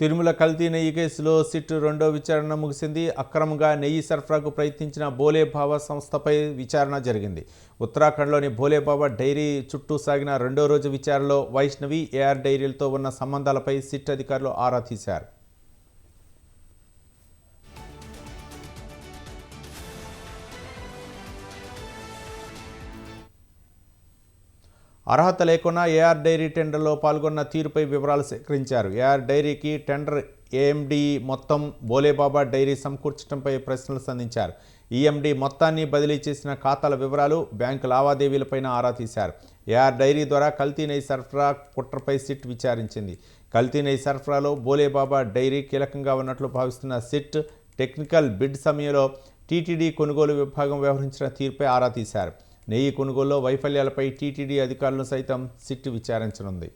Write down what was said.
తిరుమల కల్తీ నెయ్యి కేసులో సిట్ రెండో విచారణ ముగిసింది. అక్రమంగా నెయ్యి సరఫరాకు ప్రయత్నించిన బోలేబాబా సంస్థపై విచారణ జరిగింది. ఉత్తరాఖండ్లోని భోలేబాబా డైరీ చుట్టూ సాగిన రెండో రోజు విచారణలో వైష్ణవి ఏఆర్ డైరీలతో ఉన్న సంబంధాలపై సిట్ అధికారులు ఆరా తీశారు. అర్హత లేకున్నా ఏఆర్ డైరీ టెండర్లో పాల్గొన్న తీరుపై వివరాలు సేకరించారు. ఏఆర్ డైరీకి టెండర్ ఏఎండి మొత్తం బోలేబాబా డైరీ సమకూర్చడంపై ప్రశ్నలు సంధించారు. ఈఎండి మొత్తాన్ని బదిలీ చేసిన ఖాతాల వివరాలు బ్యాంకు లావాదేవీలపైన ఆరా తీశారు. ఏఆర్ డైరీ ద్వారా కల్తీ నెయ్యి సరఫరా కుట్రపై సిట్ విచారించింది. కల్తీ నెయ్యి సరఫరాలో బోలేబాబా డైరీ కీలకంగా ఉన్నట్లు భావిస్తున్న సిట్ టెక్నికల్ బిడ్ సమయంలో టీటీడీ కొనుగోలు విభాగం వ్యవహరించిన తీరుపై ఆరా తీశారు. నెయ్యి కొనుగోలులో వైఫల్యాలపై టీటీడీ అధికారులను సైతం సిట్ విచారించనుంది.